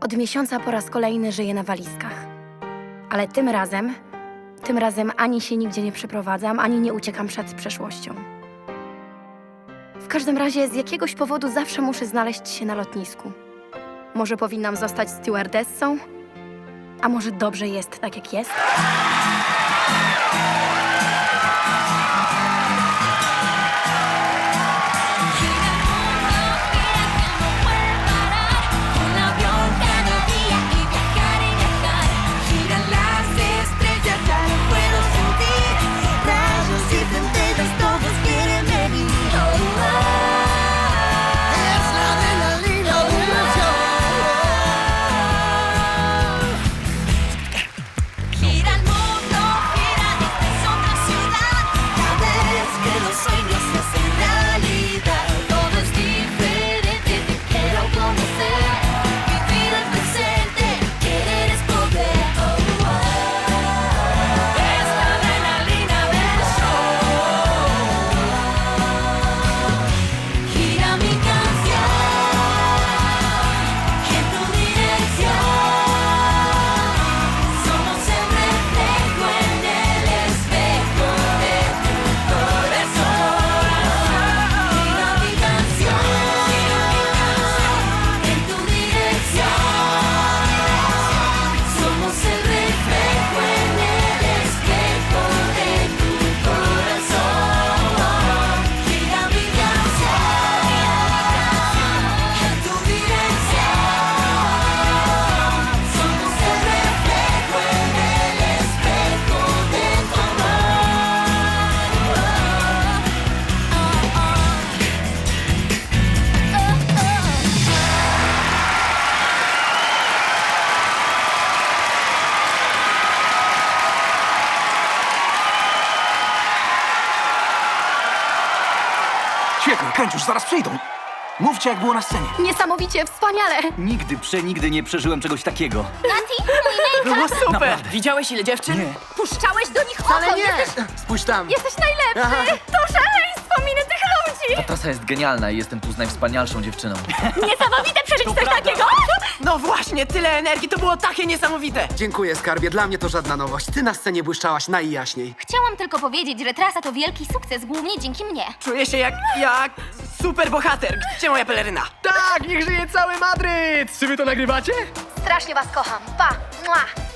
Od miesiąca po raz kolejny żyję na walizkach. Ale tym razem, tym razem ani się nigdzie nie przeprowadzam, ani nie uciekam przed przeszłością. W każdym razie z jakiegoś powodu zawsze muszę znaleźć się na lotnisku. Może powinnam zostać stewardessą? A może dobrze jest tak, jak jest? Świetnie, kręć już, zaraz przyjdą. Mówcie, jak było na scenie. Niesamowicie, wspaniale! Nigdy, przenigdy nie przeżyłem czegoś takiego. Nati, mój Było super! Naprawdę. Widziałeś ile dziewczyn? Nie. Puszczałeś do nich Ale oko! nie! Jesteś, Spójrz tam! jesteś najlepszy! To szaleństwo miny! Ta trasa jest genialna i jestem tu z najwspanialszą dziewczyną. Niesamowite przeżyć coś takiego! No właśnie, tyle energii, to było takie niesamowite! Dziękuję, skarbie. Dla mnie to żadna nowość. Ty na scenie błyszczałaś najjaśniej. Chciałam tylko powiedzieć, że trasa to wielki sukces, głównie dzięki mnie. Czuję się jak, jak super bohater. Gdzie moja peleryna? Tak, niech żyje cały Madryt! Czy wy to nagrywacie? Strasznie was kocham. Pa! Mua.